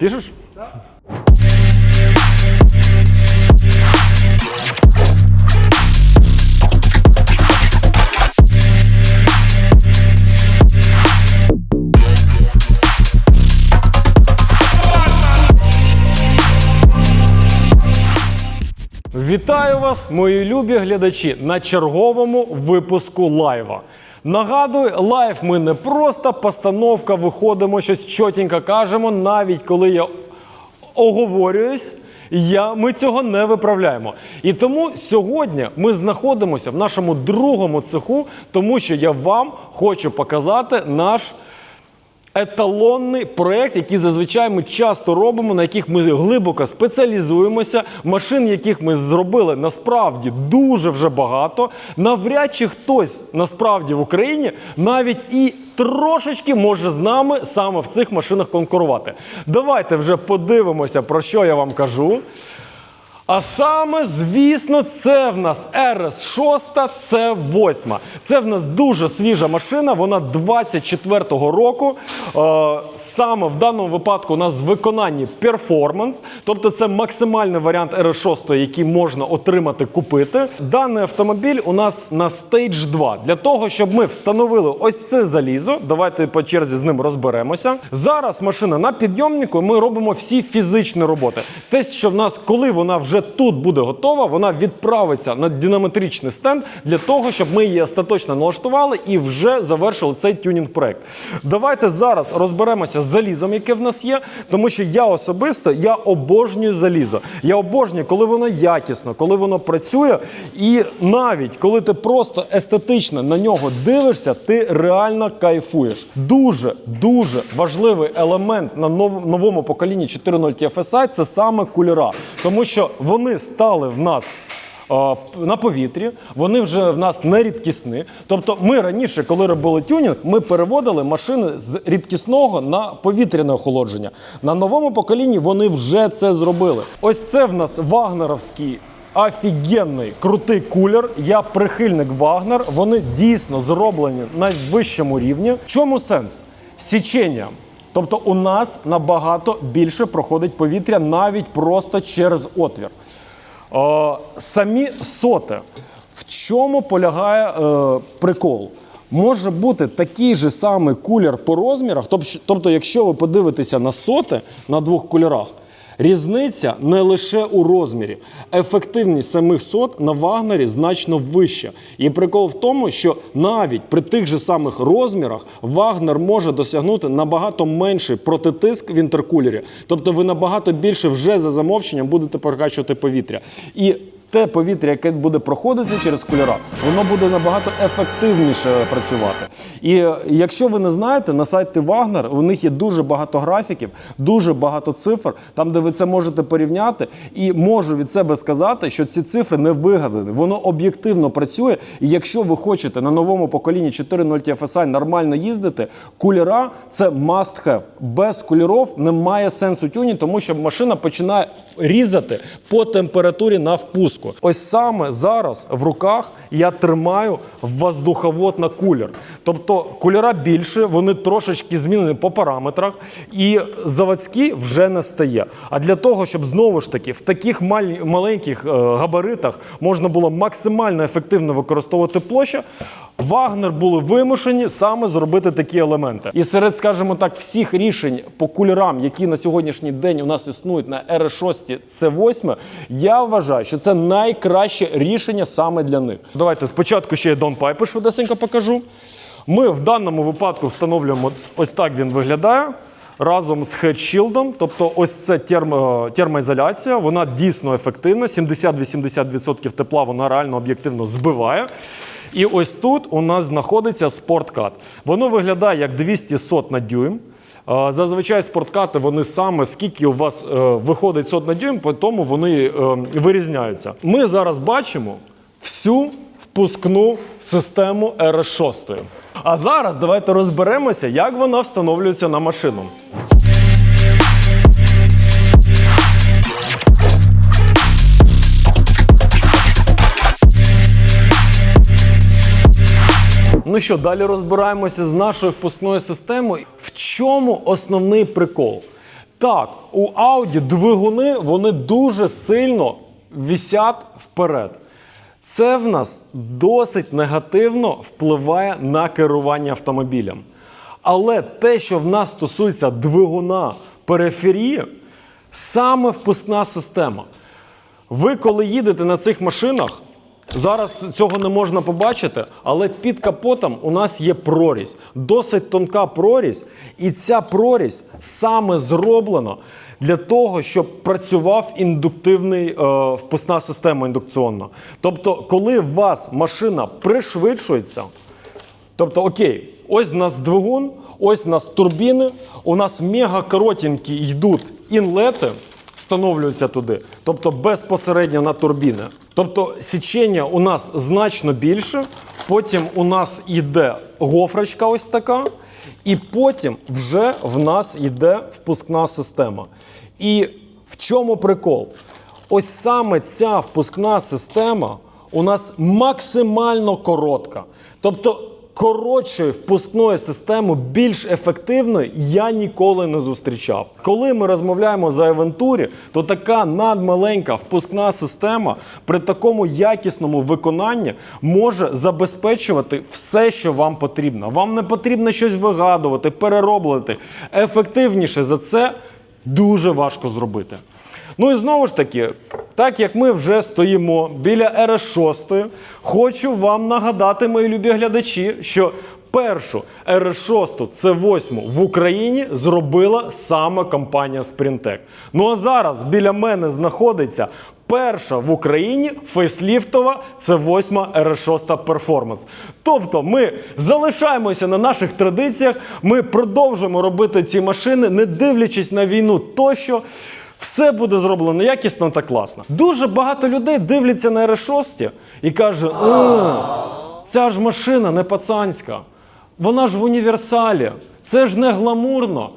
Пишеш? Вітаю вас, мої любі глядачі, на черговому випуску лайва. Нагадую, лайф ми не просто постановка, виходимо, щось чотенько кажемо, навіть коли я оговорююсь. Я, ми цього не виправляємо. І тому сьогодні ми знаходимося в нашому другому цеху, тому що я вам хочу показати наш еталонний проект, який зазвичай ми часто робимо, на яких ми глибоко спеціалізуємося. Машин, яких ми зробили насправді дуже вже багато. Навряд чи хтось насправді в Україні навіть і трошечки може з нами саме в цих машинах конкурувати. Давайте вже подивимося, про що я вам кажу. А саме, звісно, це в нас RS6, це 8. Це в нас дуже свіжа машина, вона 24-го року. Е, саме в даному випадку у нас в виконанні перформанс, тобто це максимальний варіант RS6, який можна отримати, купити. Даний автомобіль у нас на Stage 2. Для того, щоб ми встановили ось це залізо, давайте по черзі з ним розберемося. Зараз машина на підйомнику, ми робимо всі фізичні роботи. Те, що в нас, коли вона вже тут буде готова, вона відправиться на динамометричний стенд для того, щоб ми її остаточно налаштували і вже завершили цей тюнінг проект. Давайте зараз розберемося з залізом, яке в нас є, тому що я особисто я обожнюю залізо. Я обожнюю, коли воно якісно, коли воно працює, і навіть коли ти просто естетично на нього дивишся, ти реально кайфуєш. Дуже дуже важливий елемент на новому поколінні 4.0 TFSI – це саме кулера, тому що вони стали в нас. На повітрі вони вже в нас не рідкісні. Тобто, ми раніше, коли робили тюнінг, ми переводили машини з рідкісного на повітряне охолодження. На новому поколінні вони вже це зробили. Ось це в нас вагнеровський офігенний крутий кулер. Я прихильник Вагнер. Вони дійсно зроблені на вищому рівні. В чому сенс? Січення. Тобто у нас набагато більше проходить повітря навіть просто через отвір. Е, самі соти. В чому полягає е, прикол? Може бути такий же самий кулер по розмірах. Тобто, якщо ви подивитеся на соти на двох кулерах, різниця не лише у розмірі. Ефективність самих сот на Вагнері значно вища. І прикол в тому, що навіть при тих же самих розмірах Вагнер може досягнути набагато менший протитиск в інтеркулері. Тобто ви набагато більше вже за замовченням будете прокачувати повітря. І те повітря, яке буде проходити через кольора, воно буде набагато ефективніше працювати. І е, якщо ви не знаєте, на сайті Wagner у них є дуже багато графіків, дуже багато цифр, там, де ви це можете порівняти. І можу від себе сказати, що ці цифри не вигадані. Воно об'єктивно працює. І якщо ви хочете на новому поколінні 4.0 TFSI нормально їздити, кулера це must have. Без кулерів немає сенсу тюні, тому що машина починає різати по температурі на впуску. Ось саме зараз в руках я тримаю воздуховод на кулер. Тобто кулера більше, вони трошечки змінені по параметрах, і заводські вже не стає. А для того, щоб знову ж таки в таких маленьких е, габаритах можна було максимально ефективно використовувати площу, Вагнер були вимушені саме зробити такі елементи. І серед, скажімо так, всіх рішень по кулерам, які на сьогоднішній день у нас існують на R6, C8, я вважаю, що це найкраще рішення саме для них. Давайте спочатку ще я даунпайпи швидесенько покажу. Ми в даному випадку встановлюємо ось так він виглядає. Разом з хедшілдом, тобто ось це термо, термоізоляція, вона дійсно ефективна. 70-80% тепла вона реально об'єктивно збиває. І ось тут у нас знаходиться спорткат. Воно виглядає як 200 сот на дюйм. Е, Зазвичай спорткати вони саме скільки у вас е, виходить сот на дюйм, тому вони е, вирізняються. Ми зараз бачимо всю впускну систему RS6. А зараз давайте розберемося, як вона встановлюється на машину. Ну що, далі розбираємося з нашою впускною системою. В чому основний прикол? Так, у Audi двигуни вони дуже сильно вісять вперед. Це в нас досить негативно впливає на керування автомобілем. Але те, що в нас стосується двигуна периферії, саме впускна система. Ви, коли їдете на цих машинах, зараз цього не можна побачити, але під капотом у нас є прорізь, досить тонка прорізь, і ця прорізь саме зроблена для того, щоб працював індуктивний е, впускна система індукціонна. Тобто, коли у вас машина пришвидшується, Тобто, окей, ось в нас двигун, ось в нас турбіни, у нас мега коротенькі йдуть інлети, встановлюються туди, тобто безпосередньо на турбіни. Тобто січення у нас значно більше, потім у нас йде гофрочка ось така, і потім вже в нас йде впускна система. І в чому прикол? Ось саме ця впускна система у нас максимально коротка. Тобто коротшої впускної системи, більш ефективної, я ніколи не зустрічав. Коли ми розмовляємо за Авентурі, то така надмаленька впускна система при такому якісному виконанні може забезпечувати все, що вам потрібно. Вам не потрібно щось вигадувати, перероблювати. Ефективніше за це дуже важко зробити. Ну і знову ж таки, так як ми вже стоїмо біля РС-6, хочу вам нагадати, мої любі глядачі, що першу РС-6 C8 в Україні зробила саме компанія Sprintec. Ну а зараз біля мене знаходиться перша в Україні фейсліфтова C8 RS6 Performance. Тобто ми залишаємося на наших традиціях, ми продовжуємо робити ці машини, не дивлячись на війну тощо. Все буде зроблено якісно та класно. Дуже багато людей дивляться на RS6 і каже: «Е, ця ж машина не пацанська, вона ж в універсалі, це ж не гламурно.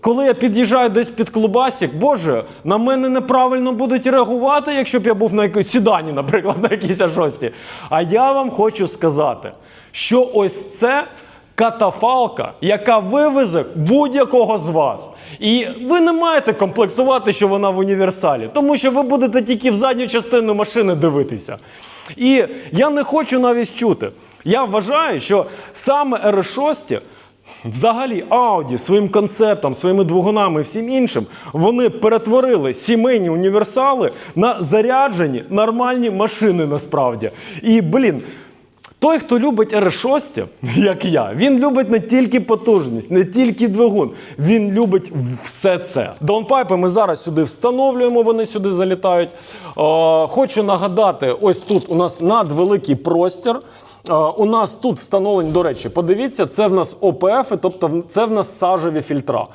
Коли я під'їжджаю десь під клубасік, боже, на мене неправильно будуть реагувати, якщо б я був на якійсь сідані, наприклад, на якійсь А6. А я вам хочу сказати, що ось це катафалка, яка вивезе будь-якого з вас. І ви не маєте комплексувати, що вона в універсалі, тому що ви будете тільки в задню частину машини дивитися. І я не хочу навіть чути. Я вважаю, що саме RS6 Взагалі, Audi своїм концептом, своїми двигунами і всім іншим, вони перетворили сімейні універсали на заряджені нормальні машини насправді. І, блін, той, хто любить RS6, як я, він любить не тільки потужність, не тільки двигун, він любить все це. Даунпайпи ми зараз сюди встановлюємо, вони сюди залітають. Е, хочу нагадати, ось тут у нас надвеликий простір. У нас тут встановлені, до речі, подивіться, це в нас ОПФ, тобто це в нас сажеві фільтра.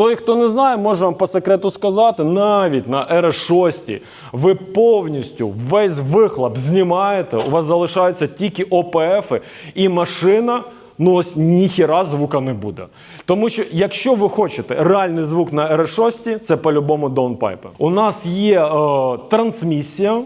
Той, хто не знає, може вам по секрету сказати, навіть на RS6 ви повністю весь вихлоп знімаєте, у вас залишаються тільки ОПФ, і машина. Ну ось ніхіра звука не буде. Тому що якщо ви хочете реальний звук на RS6, це по-любому даунпайпи. У нас є е, трансмісія.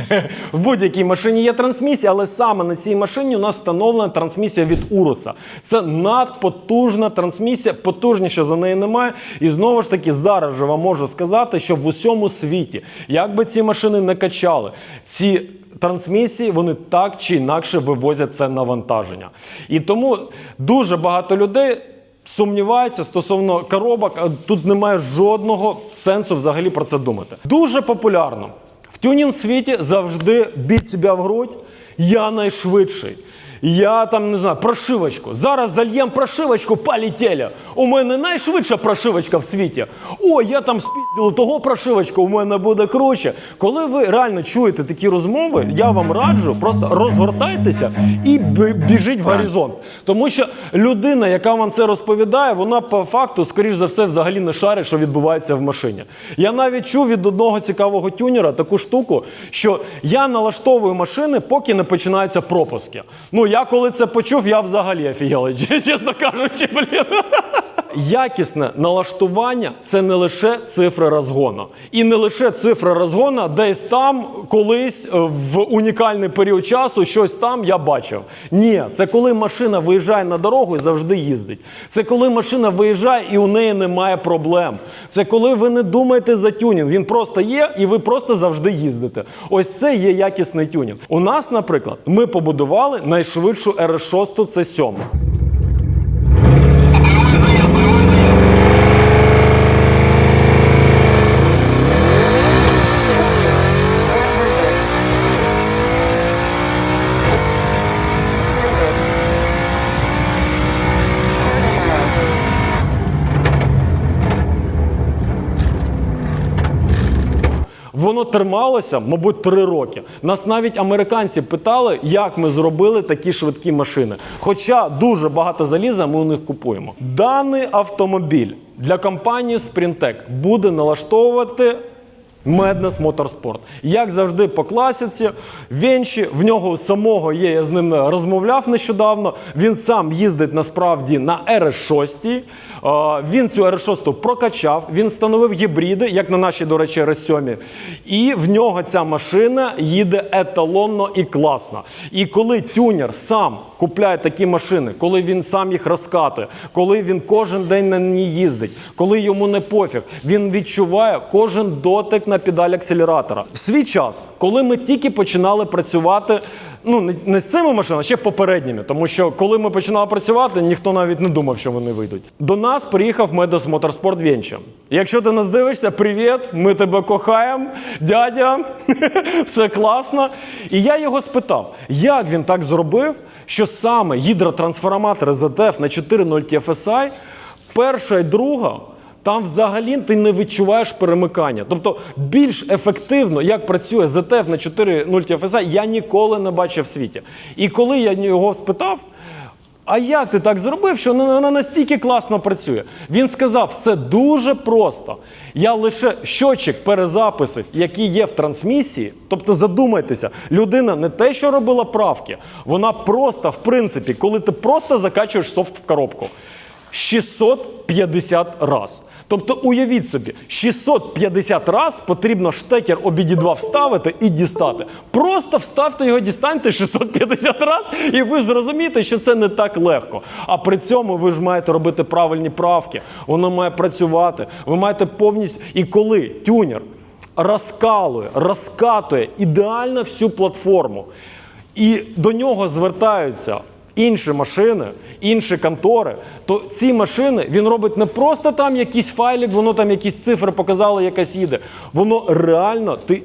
В будь-якій машині є трансмісія, але саме на цій машині у нас встановлена трансмісія від Уруса. Це надпотужна трансмісія, потужніше за неї немає. І знову ж таки, зараз же вам можу сказати, що в усьому світі, як би ці машини не качали, ці трансмісії вони так чи інакше вивозять це навантаження. І тому дуже багато людей. Сумнівається стосовно коробок, тут немає жодного сенсу взагалі про це думати. Дуже популярно в тюнінг світі завжди біть себе в грудь. Я найшвидший. Я там не знаю, прошивочку. Зараз зальєм прошивочку, полетіли. У мене найшвидша прошивочка в світі. О, я там спіздив того прошивочку, у мене буде круче. Коли ви реально чуєте такі розмови, я вам раджу, просто розгортайтеся і бі- біжіть в горизонт. Тому що людина, яка вам це розповідає, вона по факту, скоріш за все, взагалі не шарить, що відбувається в машині. Я навіть чув від одного цікавого тюнера таку штуку, що я налаштовую машини, поки не починаються пропуски. Ну, я коли це почув, я взагалі офігел, чесно кажучи, блін. Якісне налаштування це не лише цифри розгону. І не лише цифри розгону десь там колись е, в унікальний період часу щось там я бачив. Ні, це коли машина виїжджає на дорогу і завжди їздить. Це коли машина виїжджає і у неї немає проблем. Це коли ви не думаєте за тюнінг. Він просто є, і ви просто завжди їздите. Ось це є якісний тюнінг. У нас, наприклад, ми побудували найшвидшу RS6 це 7. Воно трималося, мабуть, три роки. Нас навіть американці питали, як ми зробили такі швидкі машини. Хоча дуже багато заліза ми у них купуємо. Даний автомобіль для компанії Sprintec буде налаштовувати Madness Motorsport. Як завжди по класиці, Венчі, в нього самого є, я з ним розмовляв нещодавно. Він сам їздить насправді на RS6. Е, Він цю RS6 прокачав, він встановив гібриди, як на нашій, до речі, RS7. І в нього ця машина їде еталонно і класно. І коли тюнер сам купляє такі машини, коли він сам їх розкатує, коли він кожен день на ній їздить, коли йому не пофіг, він відчуває кожен дотик на педаль акселератора. В свій час, коли ми тільки починали працювати. Ну, не, з цими машинами, а ще попередніми. Тому що коли ми починали працювати, ніхто навіть не думав, що вони вийдуть. До нас приїхав Медос Моторспорт Венча. Якщо ти нас дивишся, привіт, ми тебе кохаємо, дядя, все класно. І я його спитав, як він так зробив, що саме гідротрансформатори ZF на 4.0 TFSI, перша і друга. Там взагалі ти не відчуваєш перемикання. Тобто більш ефективно, як працює ZF на 4.0 TFSI, я ніколи не бачив в світі. І коли я його спитав, а як ти так зробив, що вона настільки класно працює? Він сказав, все дуже просто. Я лише щочик перезаписів, які є в трансмісії. Тобто, задумайтеся, людина не те, що робила правки, вона просто, в принципі, коли ти просто закачуєш софт в коробку. 650 раз. Тобто уявіть собі, 650 раз потрібно штекер обіді 2 вставити і дістати. Просто вставте його, дістаньте 650 раз, і ви зрозумієте, що це не так легко. А при цьому ви ж маєте робити правильні правки. Воно має працювати. Ви маєте повністю. І коли тюнер розкалує, розкатує ідеально всю платформу, і до нього звертаються інші машини, інші контори, то ці машини він робить не просто там якийсь файлик, воно там якісь цифри показало, якась їде. Воно реально ти.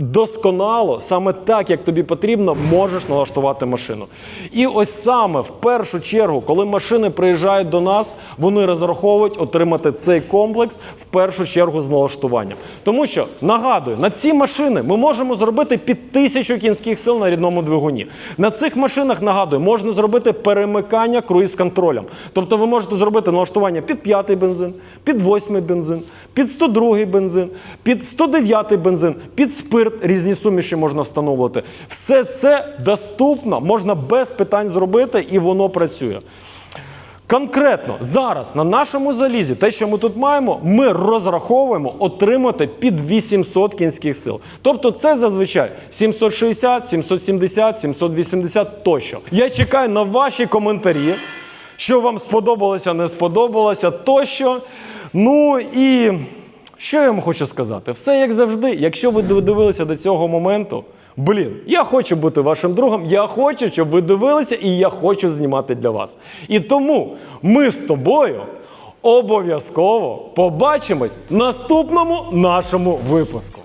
Досконало, саме так, як тобі потрібно, можеш налаштувати машину. І ось саме в першу чергу, коли машини приїжджають до нас, вони розраховують отримати цей комплекс в першу чергу з налаштуванням. Тому що нагадую, на ці машини ми можемо зробити під тисячу кінських сил на рідному двигуні. На цих машинах нагадую, можна зробити перемикання круїз-контролем. Тобто ви можете зробити налаштування під п'ятий бензин, під восьмий бензин, під 102 бензин, під 109 бензин, під спирт різні суміші можна встановлювати. Все це доступно, можна без питань зробити, і воно працює. Конкретно зараз на нашому залізі, те, що ми тут маємо, ми розраховуємо отримати під 800 кінських сил. Тобто це зазвичай 760, 770, 780 тощо. Я чекаю на ваші коментарі, що вам сподобалося, не сподобалося тощо. Ну і що я вам хочу сказати? Все як завжди. Якщо ви додивилися до цього моменту, блін, я хочу бути вашим другом, я хочу, щоб ви дивилися, і я хочу знімати для вас. І тому ми з тобою обов'язково побачимось в наступному нашому випуску.